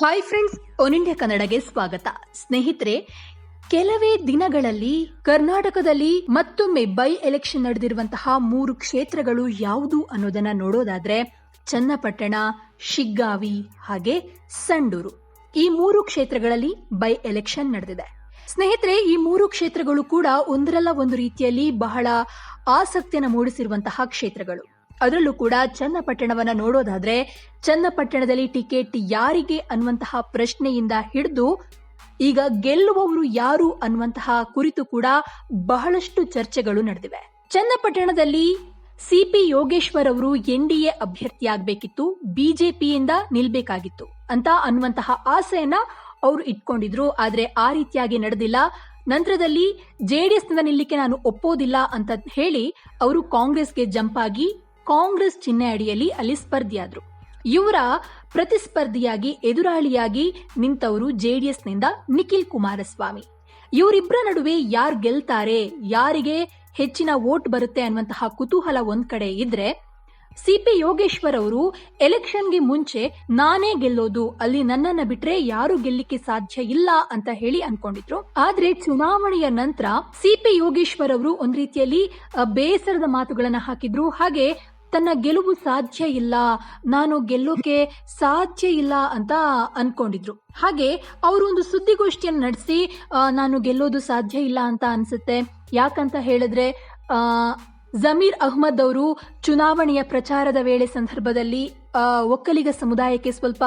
Hi friends one India ಕನ್ನಡಗೆ ಸ್ವಾಗತ. ಸ್ನೇಹಿತರೆ, ಕೆಲವೇ ದಿನಗಳಲ್ಲಿ ಕರ್ನಾಟಕದಲ್ಲಿ ಮತ್ತೊಮ್ಮೆ ಬೈ ಎಲೆಕ್ಷನ್ ನಡೆದಿರುವಂತಹ ಮೂರು ಕ್ಷೇತ್ರಗಳು ಯಾವುದು ಅನ್ನೋದನ್ನ ನೋಡೋದಾದ್ರೆ ಚನ್ನಪಟ್ಟಣ, ಶಿಗ್ಗಾವಿ ಹಾಗೆ ಸಂಡೂರು. ಈ ಮೂರು ಕ್ಷೇತ್ರಗಳಲ್ಲಿ ಬೈ ಎಲೆಕ್ಷನ್ ನಡೆದಿದೆ. ಸ್ನೇಹಿತರೆ, ಈ ಮೂರು ಕ್ಷೇತ್ರಗಳು ಕೂಡ ಒಂದರಲ್ಲ ಒಂದು ರೀತಿಯಲ್ಲಿ ಬಹಳ ಆಸಕ್ತಿಯನ್ನು ಮೂಡಿಸಿರುವಂತಹ ಕ್ಷೇತ್ರಗಳು. ಅದರಲ್ಲೂ ಕೂಡ ಚನ್ನಪಟ್ಟಣವನ್ನು ನೋಡೋದಾದ್ರೆ ಚನ್ನಪಟ್ಟಣದಲ್ಲಿ ಟಿಕೆಟ್ ಯಾರಿಗೆ ಅನ್ನುವಂತಹ ಪ್ರಶ್ನೆಯಿಂದ ಹಿಡಿದು ಈಗ ಗೆಲ್ಲುವವರು ಯಾರು ಅನ್ನುವಂತಹ ಕುರಿತು ಕೂಡ ಬಹಳಷ್ಟು ಚರ್ಚೆಗಳು ನಡೆದಿವೆ. ಚನ್ನಪಟ್ಟಣದಲ್ಲಿ ಸಿಪಿ ಯೋಗೇಶ್ವರ್ ಅವರು ಎನ್ಡಿಎ ಅಭ್ಯರ್ಥಿಯಾಗಬೇಕಿತ್ತು ಬಿಜೆಪಿಯಿಂದ ನಿಲ್ಬೇಕಾಗಿತ್ತು ಅಂತ ಅನ್ನುವಂತಹ ಆಸೆಯನ್ನ ಅವರು ಇಟ್ಕೊಂಡಿದ್ರು. ಆದರೆ ಆ ರೀತಿಯಾಗಿ ನಡೆದಿಲ್ಲ. ನಂತರದಲ್ಲಿ ಜೆಡಿಎಸ್ನಿಂದ ನಿಲ್ಲಿಕ್ಕೆ ನಾನು ಒಪ್ಪೋದಿಲ್ಲ ಅಂತ ಹೇಳಿ ಅವರು ಕಾಂಗ್ರೆಸ್ಗೆ ಜಂಪ್ ಆಗಿ ಕಾಂಗ್ರೆಸ್ ಚಿಹ್ನೆ ಅಡಿಯಲ್ಲಿ ಅಲ್ಲಿ ಸ್ಪರ್ಧಿಯಾದ್ರು. ಇವರ ಪ್ರತಿಸ್ಪರ್ಧಿಯಾಗಿ, ಎದುರಾಳಿಯಾಗಿ ನಿಂತವರು ಜೆಡಿಎಸ್ನಿಂದ ನಿಖಿಲ್ ಕುಮಾರಸ್ವಾಮಿ. ಇವರಿಬ್ಬರ ನಡುವೆ ಯಾರು ಗೆಲ್ತಾರೆ, ಯಾರಿಗೆ ಹೆಚ್ಚಿನ ವೋಟ್ ಬರುತ್ತೆ ಅನ್ನುವಂತಹ ಕುತೂಹಲ ಒಂದ್ ಕಡೆ ಇದ್ರೆ, ಸಿಪಿ ಯೋಗೇಶ್ವರ್ ಅವರು ಎಲೆಕ್ಷನ್ಗೆ ಮುಂಚೆ ನಾನೇ ಗೆಲ್ಲೋದು, ಅಲ್ಲಿ ನನ್ನನ್ನು ಬಿಟ್ರೆ ಯಾರು ಗೆಲ್ಲಿಕ್ಕೆ ಸಾಧ್ಯ ಇಲ್ಲ ಅಂತ ಹೇಳಿ ಅನ್ಕೊಂಡಿದ್ರು. ಆದ್ರೆ ಚುನಾವಣೆಯ ನಂತರ ಸಿಪಿ ಯೋಗೇಶ್ವರ್ ಅವರು ಒಂದ್ ರೀತಿಯಲ್ಲಿ ಬೇಸರದ ಮಾತುಗಳನ್ನ ಹಾಕಿದ್ರು. ಹಾಗೆ ತನ್ನ ಗೆಲುವು ಸಾಧ್ಯ ಇಲ್ಲ, ನಾನು ಗೆಲ್ಲೋಕೆ ಸಾಧ್ಯ ಇಲ್ಲ ಅಂತ ಅನ್ಕೊಂಡಿದ್ರು. ಹಾಗೆ ಅವರು ಒಂದು ಸುದ್ದಿಗೋಷ್ಠಿಯನ್ನು ನಡೆಸಿ ನಾನು ಗೆಲ್ಲೋದು ಸಾಧ್ಯ ಇಲ್ಲ ಅಂತ ಅನ್ಸುತ್ತೆ. ಯಾಕಂತ ಹೇಳಿದ್ರೆ ಜಮೀರ್ ಅಹ್ಮದ್ ಅವರು ಚುನಾವಣೆಯ ಪ್ರಚಾರದ ವೇಳೆ ಸಂದರ್ಭದಲ್ಲಿ ಒಕ್ಕಲಿಗ ಸಮುದಾಯಕ್ಕೆ ಸ್ವಲ್ಪ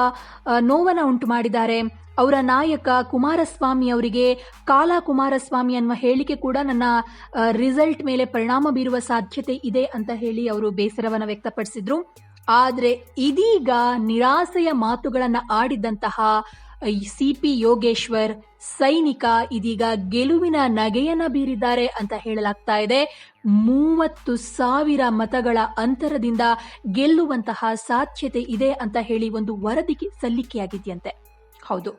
ನೋವನ್ನ ಉಂಟು ಮಾಡಿದ್ದಾರೆ ಅವರ ನಾಯಕ ಕುಮಾರಸ್ವಾಮಿ ಅವರಿಗೆ ಕಾಲ ಕುಮಾರಸ್ವಾಮಿ ಅನ್ನುವ ಹೇಳಿಕೆ ಕೂಡ ನನ್ನ ರಿಸಲ್ಟ್ ಮೇಲೆ ಪರಿಣಾಮ ಬೀರುವ ಸಾಧ್ಯತೆ ಇದೆ ಅಂತ ಹೇಳಿ ಅವರು ಬೇಸರವನ್ನು ವ್ಯಕ್ತಪಡಿಸಿದ್ರು. ಆದರೆ ಇದೀಗ ನಿರಾಸೆಯ ಮಾತುಗಳನ್ನು ಆಡಿದಂತಹ ಸಿ ಪಿ ಯೋಗೇಶ್ವರ್ ಸೈನಿಕ ಇದೀಗ ಗೆಲುವಿನ ನಗೆಯನ್ನ ಬೀರಿದ್ದಾರೆ ಅಂತ ಹೇಳಲಾಗ್ತಾ ಇದೆ. ಮೂವತ್ತು ಸಾವಿರ ಮತಗಳ ಅಂತರದಿಂದ ಗೆಲ್ಲುವಂತಹ ಸಾಧ್ಯತೆ ಇದೆ ಅಂತ ಹೇಳಿ ಒಂದು ವರದಿಗೆ ಸಲ್ಲಿಕೆಯಾಗಿದೆಯಂತೆ. ಹೌದು.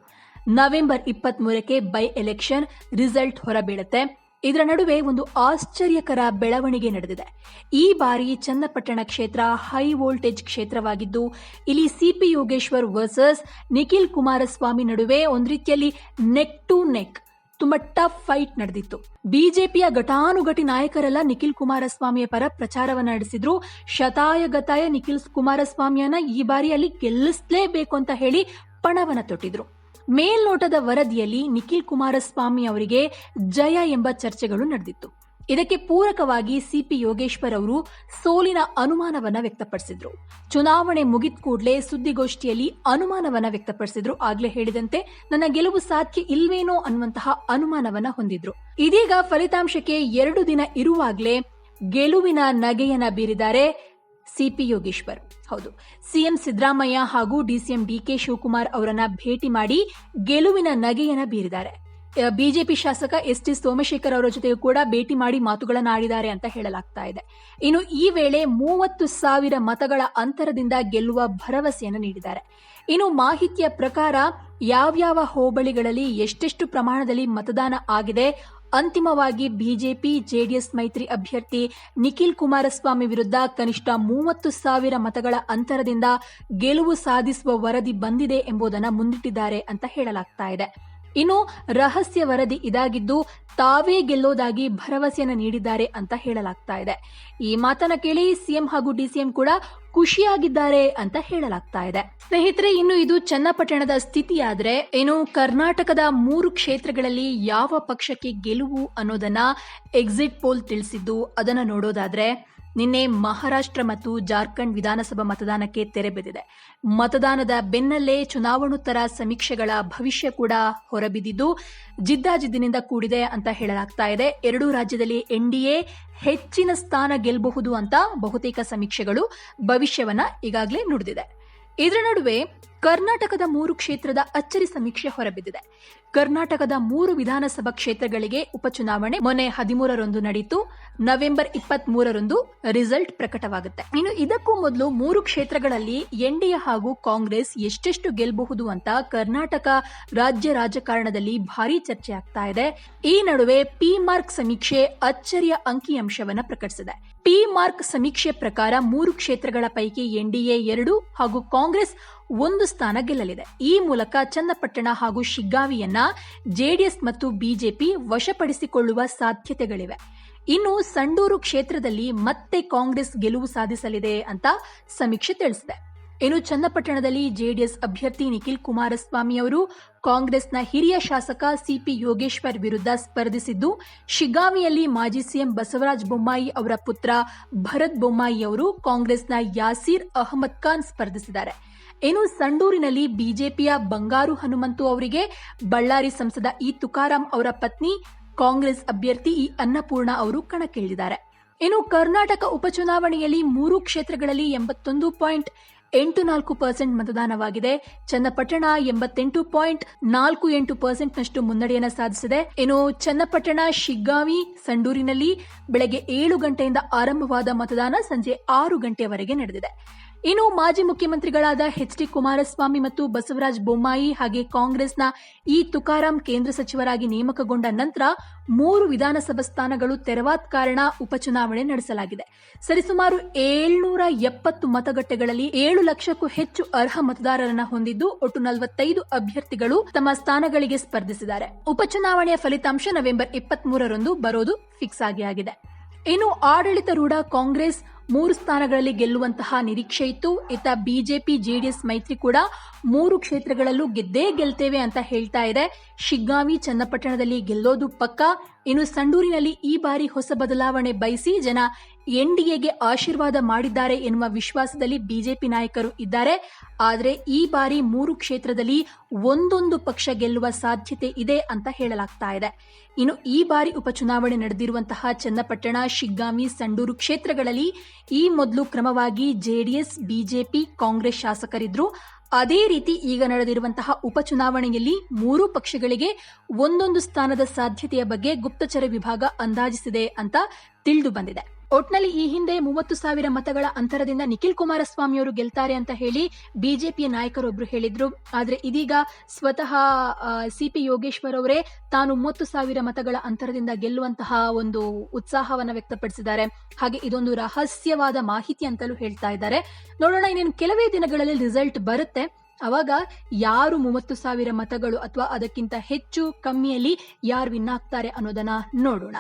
ನವೆಂಬರ್ ಇಪ್ಪತ್ತ್ ಮೂರಕ್ಕೆ ಬೈ ಎಲೆಕ್ಷನ್ ರಿಸಲ್ಟ್ ಹೊರಬೀಳುತ್ತೆ. ಇದರ ನಡುವೆ ಒಂದು ಆಶ್ಚರ್ಯಕರ ಬೆಳವಣಿಗೆ ನಡೆದಿದೆ. ಈ ಬಾರಿ ಚನ್ನಪಟ್ಟಣ ಕ್ಷೇತ್ರ ಹೈ ವೋಲ್ಟೇಜ್ ಕ್ಷೇತ್ರವಾಗಿದ್ದು, ಇಲ್ಲಿ ಸಿಪಿ ಯೋಗೇಶ್ವರ್ ವರ್ಸಸ್ ನಿಖಿಲ್ ಕುಮಾರಸ್ವಾಮಿ ನಡುವೆ ಒಂದು ರೀತಿಯಲ್ಲಿ ನೆಕ್ ಟು ನೆಕ್ ತುಂಬಾ ಟಫ್ ಫೈಟ್ ನಡೆದಿತ್ತು. ಬಿಜೆಪಿಯ ಘಟಾನುಘಟಿ ನಾಯಕರೆಲ್ಲ ನಿಖಿಲ್ ಕುಮಾರಸ್ವಾಮಿಯ ಪರ ಪ್ರಚಾರವನ್ನ ನಡೆಸಿದ್ರು. ಶತಾಯ ಗತಾಯ ನಿಖಿಲ್ ಕುಮಾರಸ್ವಾಮಿಯನ್ನ ಈ ಬಾರಿ ಅಲ್ಲಿ ಗೆಲ್ಲಿಸಲೇಬೇಕು ಅಂತ ಹೇಳಿ ಪಣವನ್ನ ತೊಟ್ಟಿದ್ರು. ಮೇಲ್ನೋಟದ ವರದಿಯಲ್ಲಿ ನಿಖಿಲ್ ಕುಮಾರಸ್ವಾಮಿ ಅವರಿಗೆ ಜಯ ಎಂಬ ಚರ್ಚೆಗಳು ನಡೆದಿತ್ತು. ಇದಕ್ಕೆ ಪೂರಕವಾಗಿ ಸಿಪಿ ಯೋಗೇಶ್ವರ್ ಅವರು ಸೋಲಿನ ಅನುಮಾನವನ್ನ ವ್ಯಕ್ತಪಡಿಸಿದ್ರು. ಚುನಾವಣೆ ಮುಗಿದ ಕೂಡಲೇ ಸುದ್ದಿಗೋಷ್ಠಿಯಲ್ಲಿ ಅನುಮಾನವನ್ನ ವ್ಯಕ್ತಪಡಿಸಿದ್ರು. ಆಗ್ಲೇ ಹೇಳಿದಂತೆ, ನನ್ನ ಗೆಲುವು ಸಾಧ್ಯ ಇಲ್ವೇನೋ ಅನ್ನುವಂತಹ ಅನುಮಾನವನ್ನ ಹೊಂದಿದ್ರು. ಇದೀಗ ಫಲಿತಾಂಶಕ್ಕೆ ಎರಡು ದಿನ ಇರುವಾಗಲೇ ಗೆಲುವಿನ ನಗೆಯನ್ನ ಬೀರಿದ್ದಾರೆ ಸಿಪಿ ಯೋಗೇಶ್ವರ್. ಹೌದು. ಸಿಎಂ ಸಿದ್ದರಾಮಯ್ಯ ಹಾಗೂ ಡಿಸಿಎಂ ಡಿಕೆ ಶಿವಕುಮಾರ್ ಅವರನ್ನ ಭೇಟಿ ಮಾಡಿ ಗೆಲುವಿನ ನಗೆಯನ್ನ ಬೀರಿದ್ದಾರೆ. ಬಿಜೆಪಿ ಶಾಸಕ ಎಸ್ ಟಿ ಸೋಮಶೇಖರ್ ಅವರ ಜೊತೆಗೂ ಕೂಡ ಭೇಟಿ ಮಾಡಿ ಮಾತುಗಳನ್ನು ಆಡಿದ್ದಾರೆ ಅಂತ ಹೇಳಲಾಗ್ತಾ ಇದೆ. ಇನ್ನು ಈ ವೇಳೆ ಮೂವತ್ತು ಸಾವಿರ ಮತಗಳ ಅಂತರದಿಂದ ಗೆಲ್ಲುವ ಭರವಸೆಯನ್ನು ನೀಡಿದ್ದಾರೆ. ಇನ್ನು ಮಾಹಿತಿಯ ಪ್ರಕಾರ ಯಾವ್ಯಾವ ಹೋಬಳಿಗಳಲ್ಲಿ ಎಷ್ಟೆಷ್ಟು ಪ್ರಮಾಣದಲ್ಲಿ ಮತದಾನ ಆಗಿದೆ ಅಂತಿಮವಾಗಿ ಬಿಜೆಪಿ, ಜೆಡಿಎಸ್ ಮೈತ್ರಿ ಅಭ್ಯರ್ಥಿ ನಿಖಿಲ್ ಕುಮಾರಸ್ವಾಮಿ ವಿರುದ್ಧ ಕನಿಷ್ಠ ಮೂವತ್ತು ಸಾವಿರ ಮತಗಳ ಅಂತರದಿಂದ ಗೆಲುವು ಸಾಧಿಸುವ ವರದಿ ಬಂದಿದೆ ಎಂಬುದನ್ನು ಮುಂದಿಟ್ಟಿದ್ದಾರೆ ಅಂತ ಹೇಳಲಾಗ್ತಾ ಇನ್ನು ರಹಸ್ಯ ವರದಿ ಇದಾಗಿದ್ದು ತಾವೇ ಗೆಲ್ಲೋದಾಗಿ ಭರವಸೆಯನ್ನು ನೀಡಿದ್ದಾರೆ ಅಂತ ಹೇಳಲಾಗ್ತಾ ಇದೆ. ಈ ಮಾತನ್ನ ಕೇಳಿ ಸಿಎಂ ಹಾಗೂ ಡಿಸಿಎಂ ಕೂಡ ಖುಷಿಯಾಗಿದ್ದಾರೆ ಅಂತ ಹೇಳಲಾಗ್ತಾ ಇದೆ. ಸ್ನೇಹಿತರೆ, ಇನ್ನು ಇದು ಚನ್ನಪಟ್ಟಣದ ಸ್ಥಿತಿಯಾದ್ರೆ ಇನ್ನು ಕರ್ನಾಟಕದ ಮೂರು ಕ್ಷೇತ್ರಗಳಲ್ಲಿ ಯಾವ ಪಕ್ಷಕ್ಕೆ ಗೆಲುವು ಅನ್ನೋದನ್ನ ಎಕ್ಸಿಟ್ ಪೋಲ್ ತಿಳಿಸಿದ್ದು ಅದನ್ನ ನೋಡೋದಾದ್ರೆ ನಿನ್ನೆ ಮಹಾರಾಷ್ಟ್ರ ಮತ್ತು ಜಾರ್ಖಂಡ್ ವಿಧಾನಸಭಾ ಮತದಾನಕ್ಕೆ ತೆರೆ ಬಿದ್ದಿದೆ. ಮತದಾನದ ಬೆನ್ನಲ್ಲೇ ಚುನಾವಣೋತ್ತರ ಸಮೀಕ್ಷೆಗಳ ಭವಿಷ್ಯ ಕೂಡ ಹೊರಬಿದ್ದಿದ್ದು, ಜಿದ್ದಾಜಿದ್ದಿನಿಂದ ಕೂಡಿದೆ ಅಂತ ಹೇಳಲಾಗ್ತಾ ಇದೆ. ಎರಡೂ ರಾಜ್ಯದಲ್ಲಿ ಎನ್ಡಿಎ ಹೆಚ್ಚಿನ ಸ್ಥಾನ ಗೆಲ್ಲಬಹುದು ಅಂತ ಬಹುತೇಕ ಸಮೀಕ್ಷೆಗಳು ಭವಿಷ್ಯವನ್ನ ಈಗಾಗಲೇ ನುಡಿದಿದೆ. ಇದರ ನಡುವೆ ಕರ್ನಾಟಕದ ಮೂರು ಕ್ಷೇತ್ರದ ಅಚ್ಚರಿ ಸಮೀಕ್ಷೆ ಹೊರಬಿದ್ದಿದೆ. ಕರ್ನಾಟಕದ ಮೂರು ವಿಧಾನಸಭಾ ಕ್ಷೇತ್ರಗಳಿಗೆ ಉಪಚುನಾವಣೆ ಮೊನ್ನೆ ಹದಿಮೂರರಂದು ನಡೆಯಿತು ನವೆಂಬರ್ ಇಪ್ಪತ್ತ್ ಮೂರರಂದು ರಿಸಲ್ಟ್ ಪ್ರಕಟವಾಗುತ್ತೆ. ಇನ್ನು ಇದಕ್ಕೂ ಮೊದಲು ಮೂರು ಕ್ಷೇತ್ರಗಳಲ್ಲಿ ಎನ್ಡಿಎ ಹಾಗೂ ಕಾಂಗ್ರೆಸ್ ಎಷ್ಟೆಷ್ಟು ಗೆಲ್ಲಬಹುದು ಅಂತ ಕರ್ನಾಟಕ ರಾಜ್ಯ ರಾಜಕಾರಣದಲ್ಲಿ ಭಾರಿ ಚರ್ಚೆ ಆಗ್ತಾ ಇದೆ. ಈ ನಡುವೆ ಪಿ ಮಾರ್ಕ್ ಸಮೀಕ್ಷೆ ಅಚ್ಚರಿಯ ಅಂಕಿಅಂಶವನ್ನ ಪ್ರಕಟಿಸಿದೆ. ಪಿ ಮಾರ್ಕ್ ಸಮೀಕ್ಷೆ ಪ್ರಕಾರ ಮೂರು ಕ್ಷೇತ್ರಗಳ ಪೈಕಿ ಎನ್ಡಿಎ ಎರಡು ಹಾಗೂ ಕಾಂಗ್ರೆಸ್ ಒಂದು ಸ್ಥಾನ ಗೆಲ್ಲಲಿದೆ. ಈ ಮೂಲಕ ಚನ್ನಪಟ್ಟಣ ಹಾಗೂ ಶಿಗ್ಗಾವಿಯನ್ನ ಜೆಡಿಎಸ್ ಮತ್ತು ಬಿಜೆಪಿ ವಶಪಡಿಸಿಕೊಳ್ಳುವ ಸಾಧ್ಯತೆಗಳಿವೆ. ಇನ್ನು ಸಂಡೂರು ಕ್ಷೇತ್ರದಲ್ಲಿ ಮತ್ತೆ ಕಾಂಗ್ರೆಸ್ ಗೆಲುವು ಸಾಧಿಸಲಿದೆ ಅಂತ ಸಮೀಕ್ಷೆ ತಿಳಿಸಿದೆ. ಇನ್ನು ಚನ್ನಪಟ್ಟಣದಲ್ಲಿ ಜೆಡಿಎಸ್ ಅಭ್ಯರ್ಥಿ ನಿಖಿಲ್ ಕುಮಾರಸ್ವಾಮಿ ಅವರು ಕಾಂಗ್ರೆಸ್ನ ಹಿರಿಯ ಶಾಸಕ ಸಿಪಿ ಯೋಗೇಶ್ವರ್ ವಿರುದ್ಧ ಸ್ಪರ್ಧಿಸಿದ್ದು, ಶಿಗ್ಗಾವಿಯಲ್ಲಿ ಮಾಜಿ ಸಿಎಂ ಬಸವರಾಜ ಬೊಮ್ಮಾಯಿ ಅವರ ಪುತ್ರ ಭರತ್ ಬೊಮ್ಮಾಯಿ ಅವರು ಕಾಂಗ್ರೆಸ್ನ ಯಾಸೀರ್ ಅಹಮದ್ ಖಾನ್ ಸ್ಪರ್ಧಿಸಿದ್ದಾರೆ. ಇನ್ನು ಸಂಡೂರಿನಲ್ಲಿ ಬಿಜೆಪಿಯ ಬಂಗಾರು ಹನುಮಂತು ಅವರಿಗೆ? ಬಳ್ಳಾರಿ ಸಂಸದ ಇ ತುಕಾರಾಂ ಅವರ ಪತ್ನಿ, ಕಾಂಗ್ರೆಸ್ ಅಭ್ಯರ್ಥಿ ಇ ಅನ್ನಪೂರ್ಣ ಅವರು ಕಣಕ್ಕಿಳಿದಿದ್ದಾರೆ. ಇನ್ನು ಕರ್ನಾಟಕ ಉಪಚುನಾವಣೆಯಲ್ಲಿ ಮೂರು ಕ್ಷೇತ್ರಗಳಲ್ಲಿ ಎಂಬತ್ತೊಂದು ಪಾಯಿಂಟ್ ಎಂಟು ನಾಲ್ಕು ಪರ್ಸೆಂಟ್ ಮತದಾನವಾಗಿದೆ. ಚನ್ನಪಟ್ಟಣ ಎಂಬತ್ತೆಂಟು ಪಾಯಿಂಟ್ ನಾಲ್ಕು ಎಂಟು ಪರ್ಸೆಂಟ್ನಷ್ಟು ಮುನ್ನಡೆಯನ್ನು ಸಾಧಿಸಿದೆ. ಇನ್ನು ಚನ್ನಪಟ್ಟಣ, ಶಿಗ್ಗಾವಿ, ಸಂಡೂರಿನಲ್ಲಿ ಬೆಳಗ್ಗೆ ಏಳು ಗಂಟೆಯಿಂದ ಆರಂಭವಾದ ಮತದಾನ ಸಂಜೆ ಆರು ಗಂಟೆಯವರೆಗೆ ನಡೆದಿದೆ. ಇನ್ನು ಮಾಜಿ ಮುಖ್ಯಮಂತ್ರಿಗಳಾದ ಎಚ್ ಡಿ ಕುಮಾರಸ್ವಾಮಿ ಮತ್ತು ಬಸವರಾಜ ಬೊಮ್ಮಾಯಿ ಹಾಗೆ ಕಾಂಗ್ರೆಸ್ನ ಇ ತುಕಾರಾಂ ಕೇಂದ್ರ ಸಚಿವರಾಗಿ ನೇಮಕಗೊಂಡ ನಂತರ ಮೂರು ವಿಧಾನಸಭಾ ಸ್ಥಾನಗಳು ತೆರವಾದ ಕಾರಣ ಉಪಚುನಾವಣೆ ನಡೆಸಲಾಗಿದೆ. ಸರಿಸುಮಾರು ಏಳ್ನೂರ ಎಪ್ಪತ್ತು ಮತಗಟ್ಟೆಗಳಲ್ಲಿ ಏಳು ಲಕ್ಷಕ್ಕೂ ಹೆಚ್ಚು ಅರ್ಹ ಮತದಾರರನ್ನ ಹೊಂದಿದ್ದು ಒಟ್ಟು ನಲವತ್ತೈದು ಅಭ್ಯರ್ಥಿಗಳು ತಮ್ಮ ಸ್ಥಾನಗಳಿಗೆ ಸ್ಪರ್ಧಿಸಿದ್ದಾರೆ. ಉಪಚುನಾವಣೆಯ ಫಲಿತಾಂಶ ನವೆಂಬರ್ ಇಪ್ಪತ್ಮೂರರಂದು ಬರೋದು ಫಿಕ್ಸ್ ಆಗಿ ಆಗಿದೆ. ಇನ್ನು ಆಡಳಿತಾರೂಢ ಕಾಂಗ್ರೆಸ್ ಮೂರು ಸ್ಥಾನಗಳಲ್ಲಿ ಗೆಲ್ಲುವಂತಹ ನಿರೀಕ್ಷೆ ಇತ್ತು. ಇತ್ತ ಬಿಜೆಪಿ, ಜೆಡಿಎಸ್, ಮೈತ್ರಿ ಕೂಡ ಮೂರು ಕ್ಷೇತ್ರಗಳಲ್ಲೂ ಗೆದ್ದೇ ಗೆಲ್ತೇವೆ ಅಂತ ಹೇಳ್ತಾ ಇದೆ. ಶಿಗ್ಗಾವಿ, ಚನ್ನಪಟ್ಟಣದಲ್ಲಿ ಗೆಲ್ಲೋದು ಪಕ್ಕ. ಇನ್ನು ಸಂಡೂರಿನಲ್ಲಿ ಈ ಬಾರಿ ಹೊಸ ಬದಲಾವಣೆ ಬಯಸಿ ಜನ ಎನ್ಡಿಎಗೆ ಆಶೀರ್ವಾದ ಮಾಡಿದ್ದಾರೆ ಎನ್ನುವ ವಿಶ್ವಾಸದಲ್ಲಿ ಬಿಜೆಪಿ ನಾಯಕರು ಇದ್ದಾರೆ. ಆದರೆ ಈ ಬಾರಿ ಮೂರು ಕ್ಷೇತ್ರದಲ್ಲಿ ಒಂದೊಂದು ಪಕ್ಷ ಗೆಲ್ಲುವ ಸಾಧ್ಯತೆ ಇದೆ ಅಂತ ಹೇಳಲಾಗ್ತಾ ಇದೆ. ಇನ್ನು ಈ ಬಾರಿ ಉಪಚುನಾವಣೆ ನಡೆದಿರುವಂತಹ ಚನ್ನಪಟ್ಟಣ, ಶಿಗ್ಗಾಮಿ, ಸಂಡೂರು ಕ್ಷೇತ್ರಗಳಲ್ಲಿ ಈ ಮೊದಲು ಕ್ರಮವಾಗಿ ಜೆಡಿಎಸ್, ಬಿಜೆಪಿ, ಕಾಂಗ್ರೆಸ್ ಶಾಸಕರಿದ್ರು. ಅದೇ ರೀತಿ ಈಗ ನಡೆದಿರುವಂತಹ ಉಪಚುನಾವಣೆಯಲ್ಲಿ ಮೂರು ಪಕ್ಷಗಳಿಗೆ ಒಂದೊಂದು ಸ್ಥಾನದ ಸಾಧ್ಯತೆಯ ಬಗ್ಗೆ ಗುಪ್ತಚರ ವಿಭಾಗ ಅಂದಾಜಿಸಿದೆ ಅಂತ ತಿಳಿದು ಬಂದಿದೆ. ಒಟ್ನಲ್ಲಿ ಈ ಹಿಂದೆ ಮೂವತ್ತು ಸಾವಿರ ಮತಗಳ ಅಂತರದಿಂದ ನಿಖಿಲ್ ಕುಮಾರಸ್ವಾಮಿ ಅವರು ಗೆಲ್ತಾರೆ ಅಂತ ಹೇಳಿ ಬಿಜೆಪಿಯ ನಾಯಕರೊಬ್ರು ಹೇಳಿದ್ರು. ಆದ್ರೆ ಇದೀಗ ಸ್ವತಃ ಸಿಪಿ ಯೋಗೇಶ್ವರ್ ಅವರೇ ತಾನು ಮೂವತ್ತು ಸಾವಿರ ಮತಗಳ ಅಂತರದಿಂದ ಗೆಲ್ಲುವಂತಹ ಒಂದು ಉತ್ಸಾಹವನ್ನ ವ್ಯಕ್ತಪಡಿಸಿದ್ದಾರೆ. ಹಾಗೆ ಇದೊಂದು ರಹಸ್ಯವಾದ ಮಾಹಿತಿ ಅಂತಲೂ ಹೇಳ್ತಾ ಇದ್ದಾರೆ. ನೋಡೋಣ ಇನ್ನೇನು ಕೆಲವೇ ದಿನಗಳಲ್ಲಿ ರಿಸಲ್ಟ್ ಬರುತ್ತೆ. ಅವಾಗ ಯಾರು ಮೂವತ್ತು ಸಾವಿರ ಮತಗಳು ಅಥವಾ ಅದಕ್ಕಿಂತ ಹೆಚ್ಚು ಕಮ್ಮಿಯಲ್ಲಿ ಯಾರು ವಿನ್ ಆಗ್ತಾರೆ ಅನ್ನೋದನ್ನ ನೋಡೋಣ.